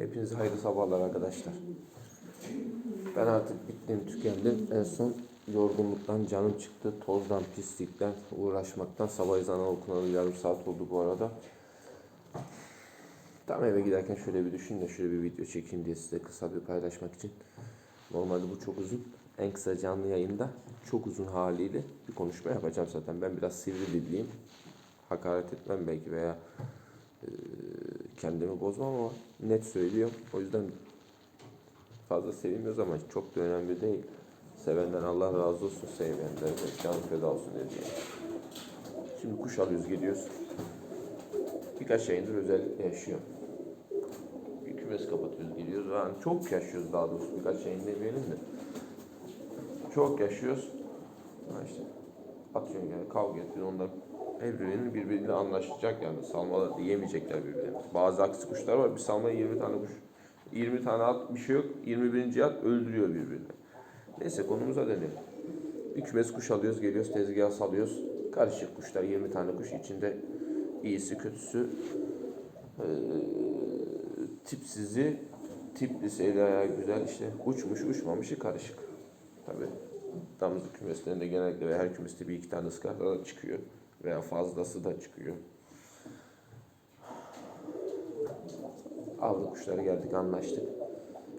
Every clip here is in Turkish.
Hepinize hayırlı sabahlar arkadaşlar. Ben artık bittim, tükendim. En son yorgunluktan canım çıktı. Tozdan, pislikten, uğraşmaktan. Sabah ezanı okunalı yarım saat oldu bu arada. Tam eve giderken şöyle bir düşün de şöyle bir video çekeyim diye size kısa bir paylaşmak için. Normalde bu çok uzun. En kısa canlı yayında çok uzun haliyle bir konuşma yapacağım zaten. Ben biraz sivri dilliyim. Hakaret etmem belki veya kendimi bozmam ama net söylüyorum. O yüzden fazla sevilmiyoruz ama çok da önemli değil. Sevenden Allah razı olsun, sevmeyenler de can feda olsun diye. Şimdi kuş alıyoruz, gidiyoruz. Birkaç ayındır özellikle yaşıyorum. Bir kümes kapatıyoruz, gidiyoruz. Yani çok yaşıyoruz daha doğrusu. Birkaç ayın demeyelim de. Çok yaşıyoruz. Ha işte atıyorsun yani kavga ediyorsun ondan birbirinin birbiriyle anlaşacak yani salmalar diyemeyecekler birbirlerine. Bazı aksi kuşlar var bir salmaya 20 tane kuş 20 tane at bir şey yok 21. at öldürüyor birbirini. Neyse konumuza dönelim. Bir kümes kuş alıyoruz geliyoruz tezgaha salıyoruz. Karışık kuşlar 20 tane kuş içinde iyisi kötüsü eee, tipsizi tiplisi eli güzel işte uçmuş uçmamışı karışık. Tabi damızlık kümeslerinde genellikle ve her kümeste bir iki tane ıskarda da çıkıyor. Veya fazlası da çıkıyor. Aldık kuşları geldik anlaştık.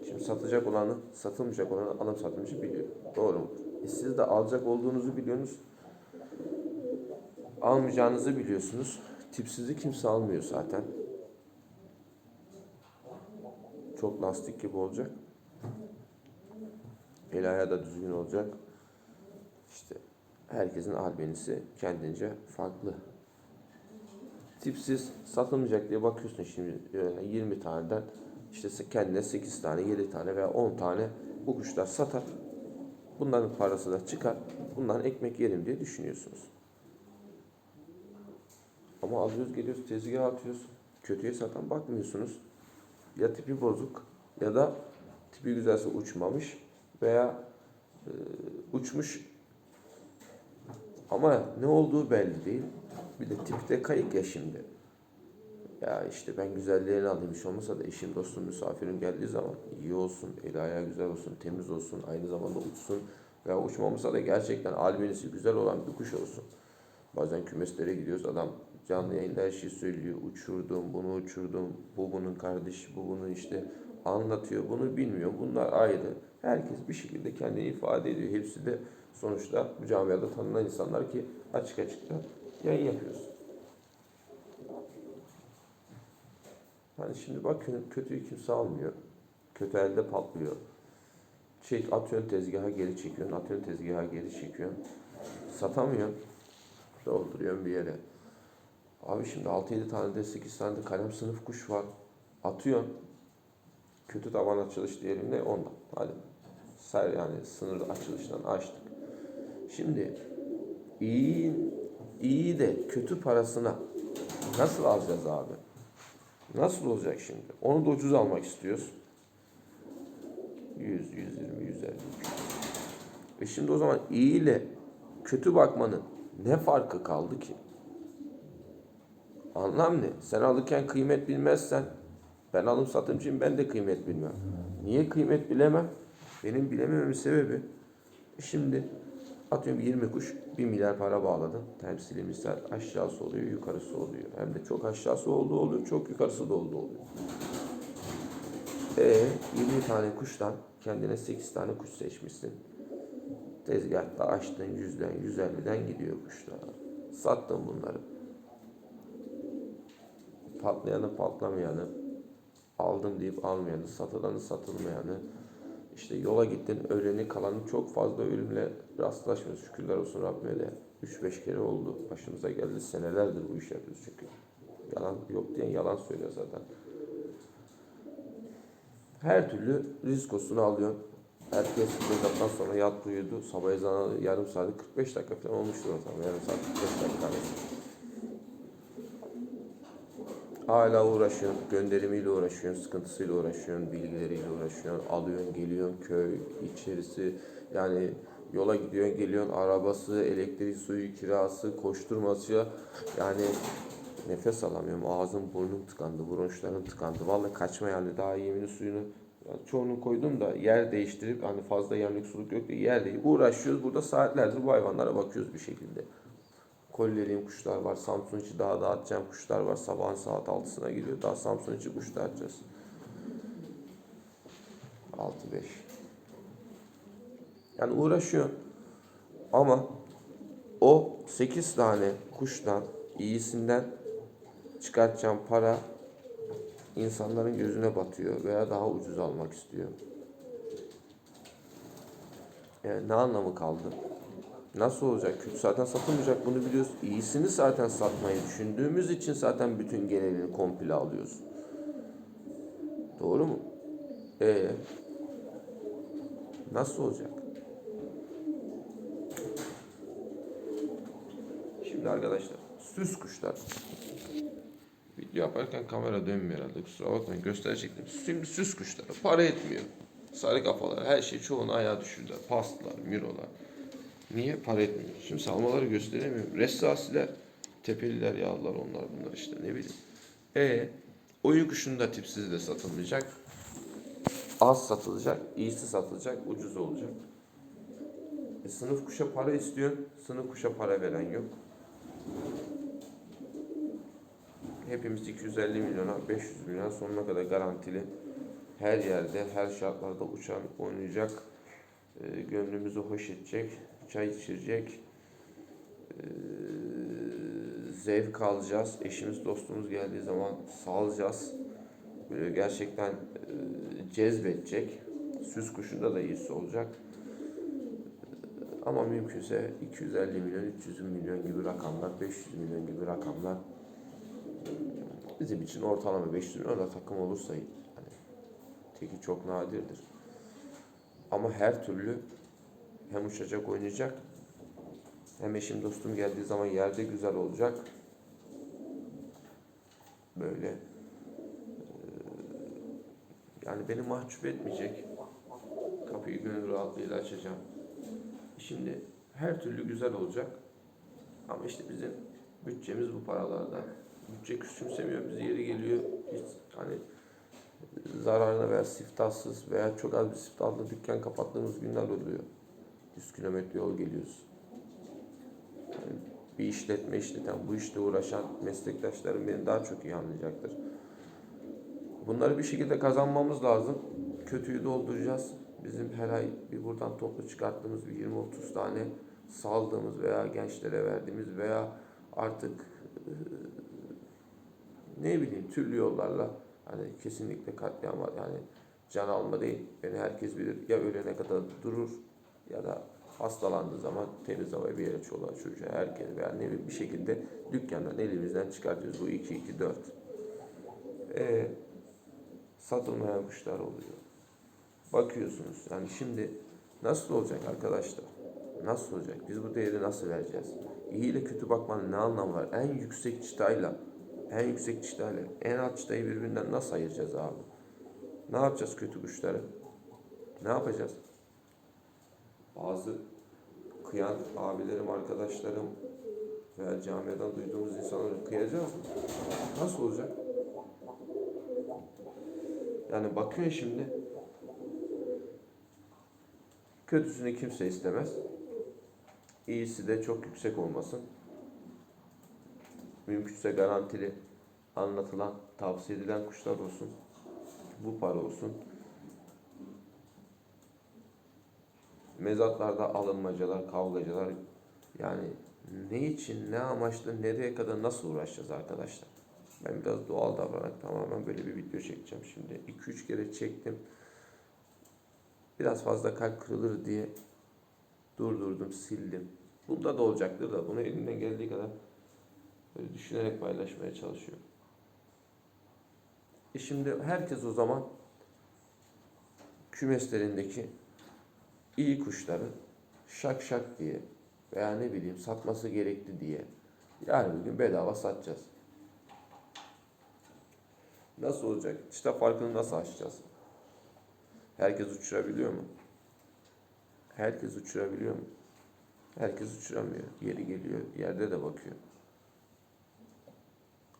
Şimdi satacak olanı, satılmayacak olanı alım satımcı biliyor. Doğru mu? E siz de alacak olduğunuzu biliyorsunuz. Almayacağınızı biliyorsunuz. Tipsizi kimse almıyor zaten. Çok lastik gibi olacak. El ayağı da düzgün olacak. İşte herkesin albenisi kendince farklı. Tipsiz satılmayacak diye bakıyorsun şimdi yani 20 taneden işte kendine 8 tane, 7 tane veya 10 tane bu kuşlar satar. Bunların parası da çıkar. Bundan ekmek yerim diye düşünüyorsunuz. Ama alıyoruz geliyoruz tezgaha atıyoruz. Kötüye satan bakmıyorsunuz. Ya tipi bozuk ya da tipi güzelse uçmamış veya e, uçmuş ama ne olduğu belli değil. Bir de tipte kayık ya şimdi. Ya işte ben güzelliğini alayım hiç olmasa da eşim dostum misafirim geldiği zaman iyi olsun, eli ayağı güzel olsun, temiz olsun, aynı zamanda uçsun veya uçmamışsa da gerçekten albinisi güzel olan bir kuş olsun. Bazen kümeslere gidiyoruz adam canlı yayında her şeyi söylüyor. Uçurdum, bunu uçurdum, bu bunun kardeşi, bu bunun işte anlatıyor. Bunu bilmiyor. Bunlar ayrı. Herkes bir şekilde kendini ifade ediyor. Hepsi de sonuçta bu camiada tanınan insanlar ki açık açık da yayın yapıyoruz. Hani şimdi bakın kötüyü kimse almıyor. Kötü elde patlıyor. Çek atıyorsun tezgaha geri çekiyorsun. Atıyorsun tezgaha geri çekiyorsun. Satamıyorsun. Dolduruyorsun bir yere. Abi şimdi 6-7 tane de 8 tane de kalem sınıf kuş var. Atıyorsun. Kötü taban açılış diyelim ne ondan. Hadi. Ser yani sınır açılıştan açtık. Şimdi iyi iyi de kötü parasına nasıl alacağız abi? Nasıl olacak şimdi? Onu da ucuz almak istiyoruz. 100, 120, 150. E şimdi o zaman iyi ile kötü bakmanın ne farkı kaldı ki? Anlam ne? Sen alırken kıymet bilmezsen ben alım satımcıyım ben de kıymet bilmem. Niye kıymet bilemem? Benim bilemememin sebebi e şimdi atıyorum 20 kuş 1 milyar para bağladım. Temsili misal aşağısı oluyor yukarısı oluyor. Hem de çok aşağısı olduğu oluyor çok yukarısı da olduğu oluyor. E 20 tane kuştan kendine 8 tane kuş seçmişsin. Tezgahta açtın 100'den 150'den gidiyor kuşlar. Sattın bunları. Patlayanı patlamayanı, aldım deyip almayanı, satılanı satılmayanı, işte yola gittin öleni kalanı çok fazla ölümle rastlaşmıyoruz. Şükürler olsun Rabbime de 3-5 kere oldu. Başımıza geldi. Senelerdir bu iş yapıyoruz çünkü. Yalan yok diyen yalan söylüyor zaten. Her türlü riskosunu alıyorsun. Herkes mezattan sonra yattı uyudu. Sabah ezanı yarım saat 45 dakika falan olmuştur ortalama. Yarım saat 45 dakika. Hala uğraşıyorsun, gönderimiyle uğraşıyorsun, sıkıntısıyla uğraşıyorsun, bilgileriyle uğraşıyorsun, alıyorsun, geliyorsun köy içerisi yani yola gidiyorsun, geliyorsun, arabası, elektrik, suyu, kirası, koşturması yani Nefes alamıyorum. Ağzım burnum tıkandı. Bronşlarım tıkandı. Vallahi kaçma yani. Daha yemini suyunu ya çoğunu koydum da yer değiştirip hani fazla yemlik suluk yok diye yer değil. Uğraşıyoruz. Burada saatlerdir bu hayvanlara bakıyoruz bir şekilde. Kollediğim kuşlar var. Samsun içi daha dağıtacağım kuşlar var. Sabahın saat 6'sına gidiyor. Daha Samsun içi kuş dağıtacağız. 6-5. Yani uğraşıyor. Ama o 8 tane kuştan iyisinden çıkartacağım para insanların gözüne batıyor veya daha ucuz almak istiyor. Yani ne anlamı kaldı? Nasıl olacak? Kötü zaten satılmayacak bunu biliyoruz. İyisini zaten satmayı düşündüğümüz için zaten bütün genelini komple alıyoruz. Doğru mu? Ee, nasıl olacak? Şimdi arkadaşlar süs kuşlar. Video yaparken kamera dönmüyor herhalde kusura bakmayın gösterecektim. Şimdi süs kuşları para etmiyor. Sarı kafalar her şey çoğunu ayağa düşürdüler. Pastlar, mirolar. Niye para etmiyor? Şimdi salmaları gösteremiyorum. Ressasiler, tepeliler, yağlılar onlar bunlar işte ne bileyim. E oyun kuşunda tipsiz de satılmayacak. Az satılacak, iyisi satılacak, ucuz olacak. E, sınıf kuşa para istiyor, sınıf kuşa para veren yok. Hepimiz 250 milyona, 500 milyon sonuna kadar garantili. Her yerde, her şartlarda uçan, oynayacak, e, gönlümüzü hoş edecek, çay içirecek, e, zevk alacağız. Eşimiz, dostumuz geldiği zaman salacağız. Böyle gerçekten e, cezbedecek. Süs kuşunda da iyisi olacak. Ama mümkünse 250 milyon, 300 milyon gibi rakamlar, 500 milyon gibi rakamlar bizim için ortalama 500 milyon da takım olursa hani teki çok nadirdir. Ama her türlü hem uçacak oynayacak hem eşim dostum geldiği zaman yerde güzel olacak. Böyle yani beni mahcup etmeyecek. Kapıyı gönül rahatlığıyla açacağım. Şimdi her türlü güzel olacak. Ama işte bizim bütçemiz bu paralarda. Bütçe küçümsemiyor. Bizi yeri geliyor. Hiç hani zararına veya siftahsız veya çok az bir siftahla dükkan kapattığımız günler oluyor. 100 kilometre yol geliyoruz. Yani bir işletme işleten, bu işte uğraşan meslektaşlarım beni daha çok iyi anlayacaktır. Bunları bir şekilde kazanmamız lazım. Kötüyü dolduracağız. Bizim her ay bir buradan toplu çıkarttığımız bir 20-30 tane saldığımız veya gençlere verdiğimiz veya artık e, ne bileyim türlü yollarla hani kesinlikle katliam var. Yani can alma değil. Beni herkes bilir. Ya ölene kadar durur ya da hastalandığı zaman temiz havaya bir yere çoluğa çocuğa herkes veya ne bir şekilde dükkandan elimizden çıkartıyoruz. Bu 2 2 4. E, satılmayan kuşlar oluyor. Bakıyorsunuz yani şimdi nasıl olacak arkadaşlar? Nasıl olacak? Biz bu değeri nasıl vereceğiz? İyi ile kötü bakmanın ne anlamı var? En yüksek çıtayla, en yüksek çıtayla, en alt çıtayı birbirinden nasıl ayıracağız abi? Ne yapacağız kötü kuşları? Ne yapacağız? Bazı kıyan abilerim, arkadaşlarım veya camiadan duyduğumuz insanları kıyacağız mı? Nasıl olacak? Yani bakıyorsun şimdi kötüsünü kimse istemez. İyisi de çok yüksek olmasın. Mümkünse garantili anlatılan, tavsiye edilen kuşlar olsun. Bu para olsun. Mezatlarda alınmacalar, kavgacılar yani ne için, ne amaçla, nereye kadar nasıl uğraşacağız arkadaşlar? Ben biraz doğal davranarak tamamen böyle bir video çekeceğim şimdi. 2-3 kere çektim. Biraz fazla kalp kırılır diye durdurdum, sildim. Bunda da olacaktır da bunu elimden geldiği kadar böyle düşünerek paylaşmaya çalışıyorum. E şimdi herkes o zaman kümeslerindeki iyi kuşları şak şak diye veya ne bileyim satması gerekti diye yarın bir gün bedava satacağız. Nasıl olacak? İşte farkını nasıl aşacağız? Herkes uçurabiliyor mu? Herkes uçurabiliyor mu? Herkes uçuramıyor. Yeri geliyor, yerde de bakıyor.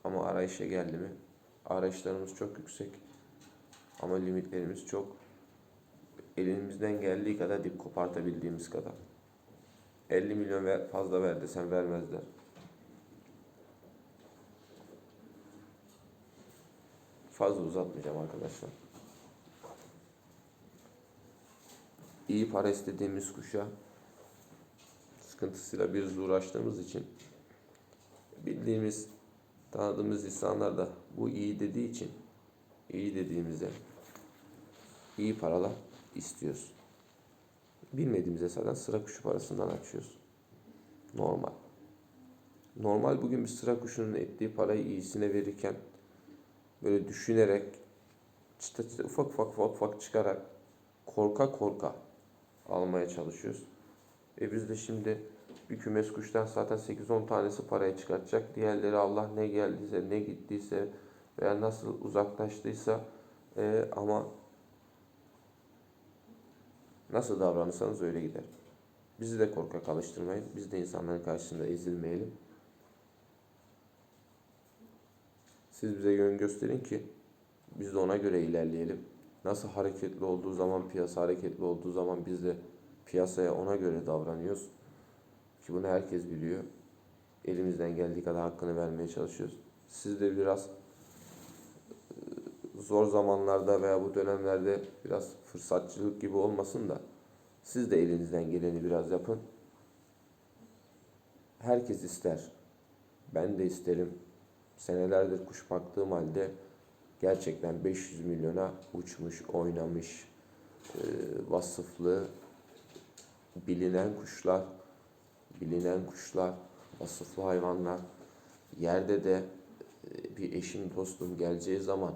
Ama arayışa geldi mi? Arayışlarımız çok yüksek. Ama limitlerimiz çok. Elimizden geldiği kadar dip kopartabildiğimiz kadar. 50 milyon ver, fazla ver desem vermezler. Fazla uzatmayacağım arkadaşlar. İyi para istediğimiz kuşa sıkıntısıyla biz uğraştığımız için bildiğimiz, tanıdığımız insanlar da bu iyi dediği için iyi dediğimize iyi paralar istiyoruz. Bilmediğimize zaten sıra kuşu parasından açıyoruz. Normal. Normal bugün bir sıra kuşunun ettiği parayı iyisine verirken böyle düşünerek çıta çıta ufak ufak ufak ufak çıkarak korka korka almaya çalışıyoruz. E biz de şimdi bir kümes kuştan zaten 8-10 tanesi paraya çıkartacak. Diğerleri Allah ne geldiyse, ne gittiyse veya nasıl uzaklaştıysa e, ama nasıl davranırsanız öyle gider. Bizi de korkak alıştırmayın. Biz de insanların karşısında ezilmeyelim. Siz bize yön gösterin ki biz de ona göre ilerleyelim. Nasıl hareketli olduğu zaman, piyasa hareketli olduğu zaman biz de piyasaya ona göre davranıyoruz. Ki bunu herkes biliyor. Elimizden geldiği kadar hakkını vermeye çalışıyoruz. Siz de biraz zor zamanlarda veya bu dönemlerde biraz fırsatçılık gibi olmasın da siz de elinizden geleni biraz yapın. Herkes ister. Ben de isterim. Senelerdir kuş baktığım halde gerçekten 500 milyona uçmuş, oynamış, e, vasıflı, bilinen kuşlar, bilinen kuşlar, vasıflı hayvanlar. Yerde de e, bir eşim, dostum geleceği zaman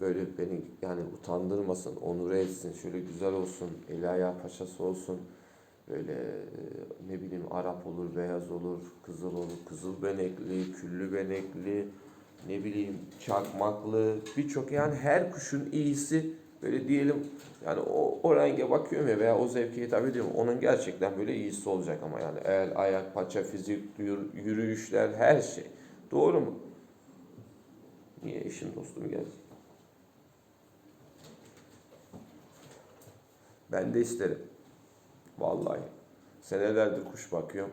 böyle beni yani utandırmasın, onur etsin, şöyle güzel olsun, eli ayağı paşası olsun. Böyle e, ne bileyim Arap olur, beyaz olur, kızıl olur, kızıl benekli, küllü benekli, ne bileyim çakmaklı, birçok yani her kuşun iyisi böyle diyelim yani o, o renge bakıyorum ya veya o zevke hitap ediyorum. Onun gerçekten böyle iyisi olacak ama yani el, ayak, paça, fizik, yür- yürüyüşler, her şey. Doğru mu? Niye eşim dostum geldi? Ben de isterim. Vallahi. Senelerdir kuş bakıyorum.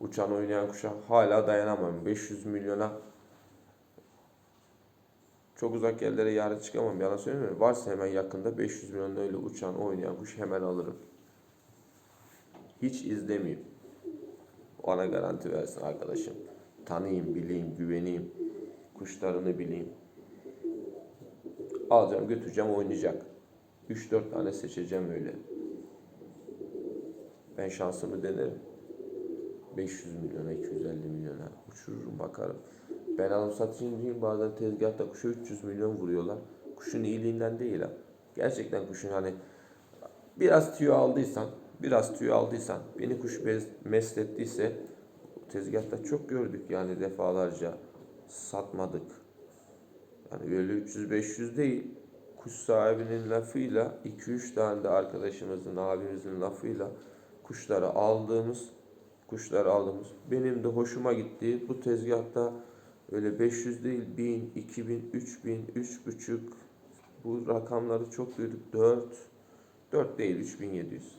Uçan oynayan kuşa hala dayanamam. 500 milyona çok uzak yerlere yarın çıkamam. Yalan söylemiyorum. Varsa hemen yakında 500 milyon öyle uçan oynayan kuş hemen alırım. Hiç izlemeyeyim. Ona garanti versin arkadaşım. Tanıyayım, bileyim, güveneyim. Kuşlarını bileyim. Alacağım, götüreceğim, oynayacak. 3-4 tane seçeceğim öyle. Ben şansımı denerim. 500 milyona, 250 milyona uçururum bakarım. Ben alım satayım diyeyim bazen tezgahta kuşa 300 milyon vuruyorlar. Kuşun iyiliğinden değil ha. Gerçekten kuşun hani biraz tüyo aldıysan, biraz tüyo aldıysan, beni kuş meslettiyse tezgahta çok gördük yani defalarca satmadık. Yani böyle 300-500 değil. Kuş sahibinin lafıyla 2-3 tane de arkadaşımızın, abimizin lafıyla kuşları aldığımız kuşları aldığımız benim de hoşuma gitti. Bu tezgahta öyle 500 değil 1000, 2000, 3000, 3,5 bu rakamları çok duyduk. 4 4 değil 3700.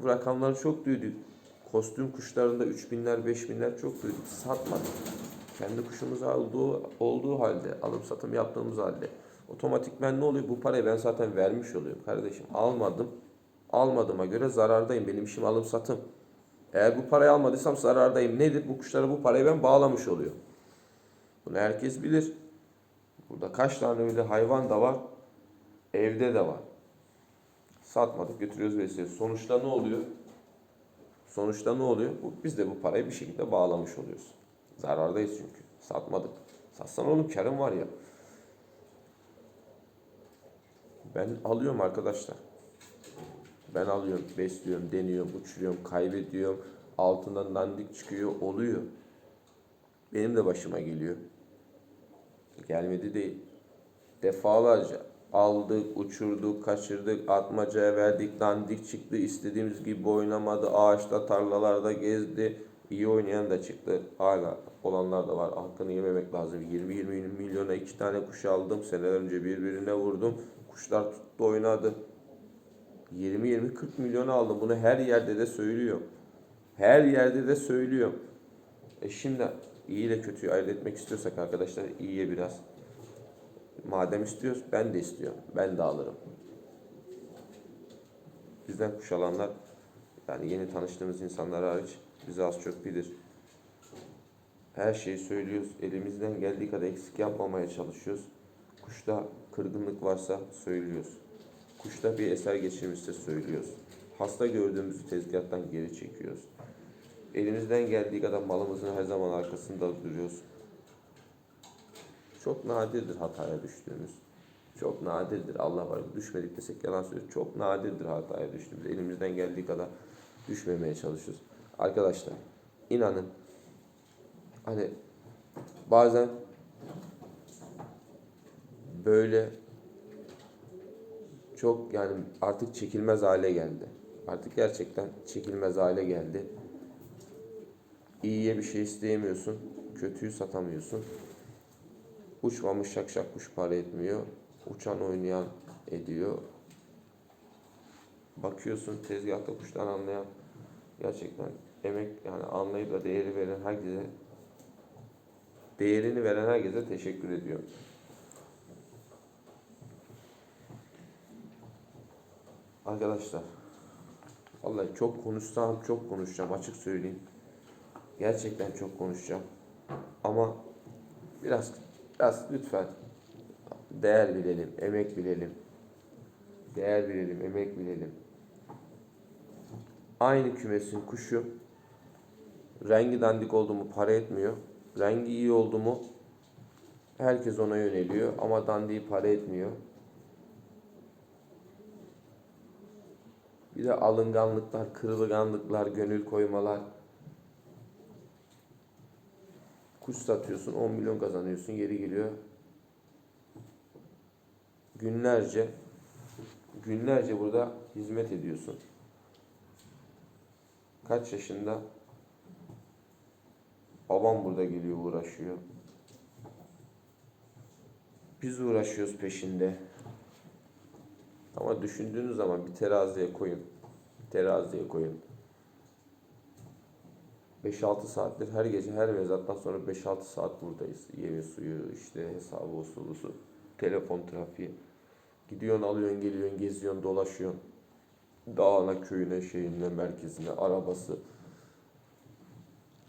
Bu rakamları çok duyduk. Kostüm kuşlarında 3000'ler 5000'ler çok duyduk. Satmadık. Kendi kuşumuz olduğu, olduğu halde, alım satım yaptığımız halde otomatikmen ne oluyor? Bu parayı ben zaten vermiş oluyorum kardeşim. Almadım. Almadığıma göre zarardayım. Benim işim alım satım. Eğer bu parayı almadıysam zarardayım. Nedir? Bu kuşlara bu parayı ben bağlamış oluyorum. Bunu herkes bilir. Burada kaç tane öyle hayvan da var. Evde de var. Satmadık götürüyoruz besliyoruz. Sonuçta ne oluyor? Sonuçta ne oluyor? Bu, biz de bu parayı bir şekilde bağlamış oluyoruz. Zarardayız çünkü. Satmadık. Satsan oğlum karım var ya. Ben alıyorum arkadaşlar. Ben alıyorum, besliyorum, deniyorum, uçuruyorum, kaybediyorum. Altından dandik çıkıyor, oluyor. Benim de başıma geliyor. Gelmedi değil. Defalarca aldık, uçurduk, kaçırdık, atmacaya verdik, dandik çıktı, istediğimiz gibi oynamadı, ağaçta, tarlalarda gezdi, iyi oynayan da çıktı. Hala olanlar da var. Hakkını yememek lazım. 20-20 milyona iki tane kuş aldım. Seneler önce birbirine vurdum. Kuşlar tuttu oynadı. 20-20-40 milyon aldım. Bunu her yerde de söylüyorum. Her yerde de söylüyorum. E şimdi iyi ile kötüyü ayırt etmek istiyorsak arkadaşlar iyiye biraz. Madem istiyoruz ben de istiyorum. Ben de alırım. Bizden kuş alanlar yani yeni tanıştığımız insanlar hariç bizi az çok bilir. Her şeyi söylüyoruz. Elimizden geldiği kadar eksik yapmamaya çalışıyoruz. Kuşta kırgınlık varsa söylüyoruz. Kuşta bir eser geçirmişse söylüyoruz. Hasta gördüğümüzü tezgahtan geri çekiyoruz. Elimizden geldiği kadar malımızın her zaman arkasında duruyoruz. Çok nadirdir hataya düştüğümüz. Çok nadirdir. Allah var. Düşmedik desek yalan söylüyoruz. Çok nadirdir hataya düştüğümüz. Elimizden geldiği kadar düşmemeye çalışıyoruz. Arkadaşlar inanın hani bazen böyle çok yani artık çekilmez hale geldi. Artık gerçekten çekilmez hale geldi. İyiye bir şey isteyemiyorsun. Kötüyü satamıyorsun. Uçmamış şak şak kuş para etmiyor. Uçan oynayan ediyor. Bakıyorsun tezgahta kuştan anlayan gerçekten emek yani anlayıp da değeri veren herkese değerini veren herkese teşekkür ediyorum. Arkadaşlar vallahi çok konuşsam çok konuşacağım açık söyleyeyim. Gerçekten çok konuşacağım. Ama biraz biraz lütfen değer bilelim, emek bilelim. Değer bilelim, emek bilelim. Aynı kümesin kuşu rengi dandik oldu mu para etmiyor. Rengi iyi oldu mu herkes ona yöneliyor ama dandiği para etmiyor. Bir de alınganlıklar, kırılganlıklar, gönül koymalar. Kuş satıyorsun 10 milyon kazanıyorsun geri geliyor. Günlerce günlerce burada hizmet ediyorsun. Kaç yaşında? Babam burada geliyor uğraşıyor. Biz uğraşıyoruz peşinde. Ama düşündüğünüz zaman bir teraziye koyun. Bir teraziye koyun. 5-6 saattir her gece her mezattan sonra 5-6 saat buradayız. Yemi suyu, işte hesabı usulusu, telefon trafiği. Gidiyorsun, alıyorsun, geliyorsun, geziyorsun, dolaşıyorsun. Dağına, köyüne, şeyine, merkezine, arabası.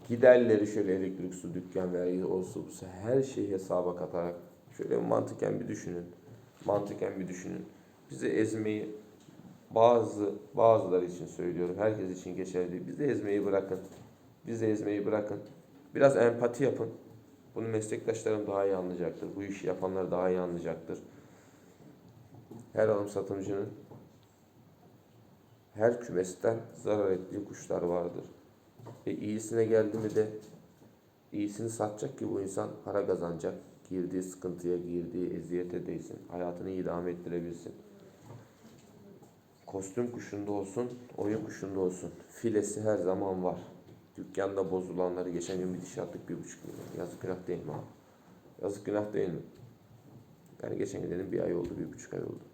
Giderleri şöyle elektrik, su, dükkan olsa busa her şeyi hesaba katarak şöyle mantıken bir düşünün. Mantıken bir düşünün. Bizi ezmeyi bazı bazıları için söylüyorum. Herkes için geçerli değil. Bizi ezmeyi bırakın. Bizi ezmeyi bırakın. Biraz empati yapın. Bunu meslektaşlarım daha iyi anlayacaktır. Bu işi yapanlar daha iyi anlayacaktır. Her alım satımcının her kümesten zarar ettiği kuşlar vardır. Ve iyisine geldi mi de iyisini satacak ki bu insan para kazanacak. Girdiği sıkıntıya, girdiği eziyete değsin. Hayatını idame ettirebilsin. Kostüm kuşunda olsun, oyun kuşunda olsun. Filesi her zaman var. Dükkanda bozulanları geçen gün bir dişi attık bir buçuk milyon. Yazık günah değil mi abi? Yazık günah değil mi? Yani geçen gün dedim bir ay oldu, bir buçuk ay oldu.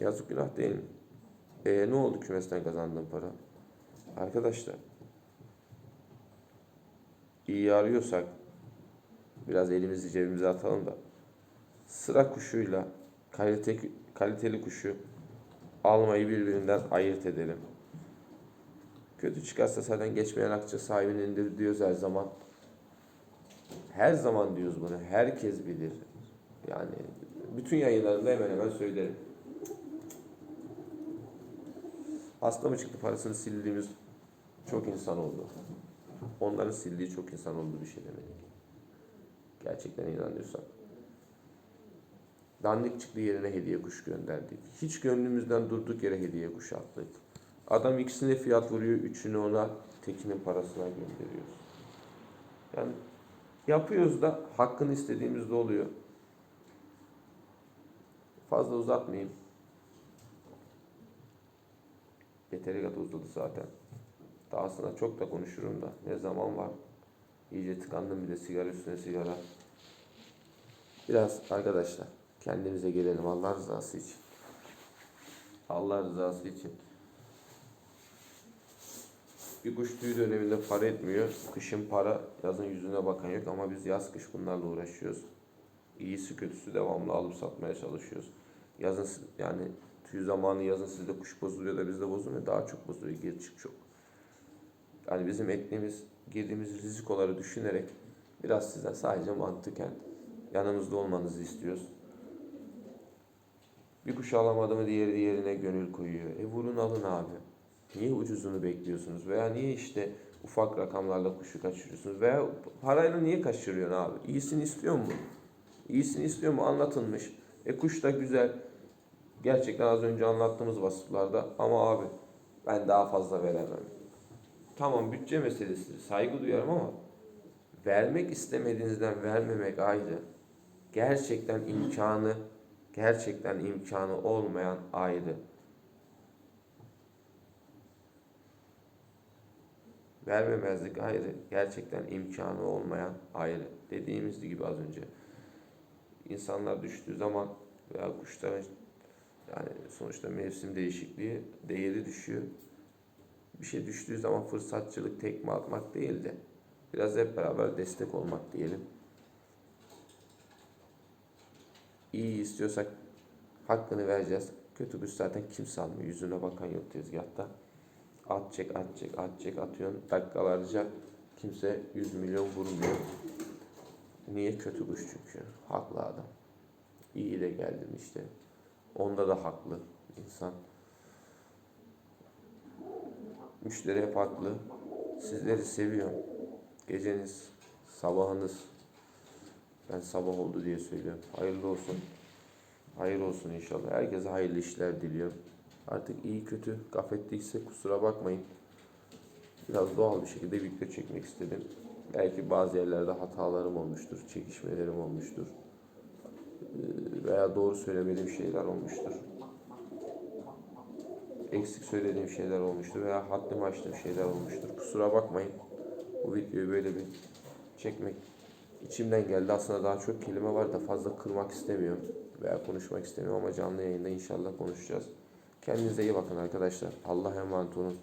Yazık günah değil mi? E ne oldu kümesten kazandığın para? Arkadaşlar iyi arıyorsak biraz elimizi cebimize atalım da sıra kuşuyla kalite, kaliteli kuşu almayı birbirinden ayırt edelim. Kötü çıkarsa zaten geçmeyen akçe sahibinindir diyoruz her zaman. Her zaman diyoruz bunu. Herkes bilir. Yani bütün yayınlarında hemen hemen söylerim. Hasta mı çıktı parasını sildiğimiz çok insan oldu. Onların sildiği çok insan oldu bir şey demedik. Gerçekten inanıyorsak. Dandik çıktı yerine hediye kuş gönderdik. Hiç gönlümüzden durduk yere hediye kuş attık. Adam ikisine fiyat vuruyor, üçünü ona tekinin parasına gönderiyoruz. Yani yapıyoruz da hakkını istediğimizde oluyor. Fazla uzatmayayım. Yeteri kadar uzadı zaten. Daha sonra çok da konuşurum da. Ne zaman var? İyice tıkandım bir de sigara üstüne sigara. Biraz arkadaşlar kendimize gelelim Allah rızası için. Allah rızası için. Bir kuş tüyü döneminde para etmiyor. Kışın para, yazın yüzüne bakan yok ama biz yaz kış bunlarla uğraşıyoruz. İyisi kötüsü devamlı alıp satmaya çalışıyoruz. Yazın yani tüy zamanı yazın sizde kuş bozuluyor da bizde bozulmuyor. Daha çok bozuluyor. Gir çık çok. Yani bizim ettiğimiz, girdiğimiz rizikoları düşünerek biraz sizden sadece mantıken yanımızda olmanızı istiyoruz. Bir kuş alamadı mı diğeri diğerine gönül koyuyor. E vurun alın abi. Niye ucuzunu bekliyorsunuz? Veya niye işte ufak rakamlarla kuşu kaçırıyorsunuz? Veya parayla niye kaçırıyorsun abi? İyisini istiyor mu? İyisini istiyor mu? Anlatılmış. E kuş da güzel. Gerçekten az önce anlattığımız vasıflarda ama abi ben daha fazla veremem. Tamam bütçe meselesi. Saygı duyarım ama vermek istemediğinizden vermemek ayrı. Gerçekten imkanı gerçekten imkanı olmayan ayrı. Vermemezlik ayrı. Gerçekten imkanı olmayan ayrı. Dediğimiz gibi az önce. İnsanlar düştüğü zaman veya kuşların yani sonuçta mevsim değişikliği değeri düşüyor. Bir şey düştüğü zaman fırsatçılık tekme atmak değil de biraz hep beraber destek olmak diyelim. İyi istiyorsak hakkını vereceğiz. Kötü kuş zaten kimse almıyor. Yüzüne bakan yok tezgahta. At çek, at çek, at çek atıyorsun. Dakikalarca kimse 100 milyon vurmuyor. Niye kötü kuş çünkü? Haklı adam. İyi de geldin işte. Onda da haklı insan. Müşteri hep haklı. Sizleri seviyorum. Geceniz, sabahınız. Ben sabah oldu diye söylüyorum. Hayırlı olsun. Hayır olsun inşallah. Herkese hayırlı işler diliyorum. Artık iyi kötü gaflettiyse kusura bakmayın. Biraz doğal bir şekilde video çekmek istedim. Belki bazı yerlerde hatalarım olmuştur, çekişmelerim olmuştur. Ee, Veya doğru söylemediğim şeyler olmuştur. Eksik söylediğim şeyler olmuştur veya haddimi aştığım şeyler olmuştur. Kusura bakmayın. Bu videoyu böyle bir çekmek içimden geldi. Aslında daha çok kelime var da fazla kırmak istemiyorum veya konuşmak istemiyorum ama canlı yayında inşallah konuşacağız. Kendinize iyi bakın arkadaşlar. Allah'a emanet olun.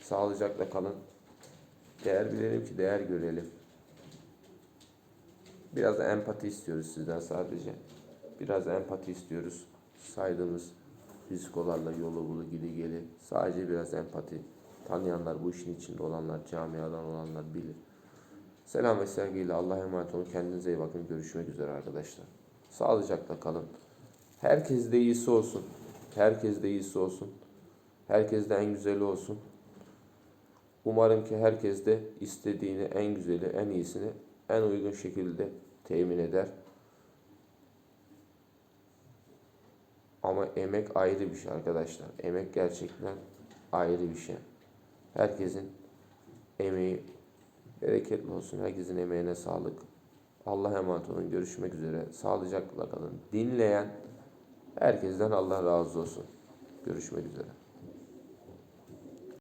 Sağlıcakla kalın. Değer bilelim ki değer görelim. Biraz empati istiyoruz sizden sadece. Biraz empati istiyoruz. Saydığımız rizikolarla yolu bulu gidi geli. Sadece biraz empati. Tanıyanlar, bu işin içinde olanlar, camiadan olanlar bilir. Selam ve sevgiyle Allah'a emanet olun. Kendinize iyi bakın. Görüşmek üzere arkadaşlar. Sağlıcakla kalın. Herkes de iyisi olsun. Herkes de iyisi olsun. Herkes de en güzeli olsun. Umarım ki herkes de istediğini, en güzeli, en iyisini en uygun şekilde temin eder. Ama emek ayrı bir şey arkadaşlar. Emek gerçekten ayrı bir şey. Herkesin emeği bereketli olsun. Herkesin emeğine sağlık. Allah'a emanet olun. Görüşmek üzere. Sağlıcakla kalın. Dinleyen herkesten Allah razı olsun. Görüşmek üzere.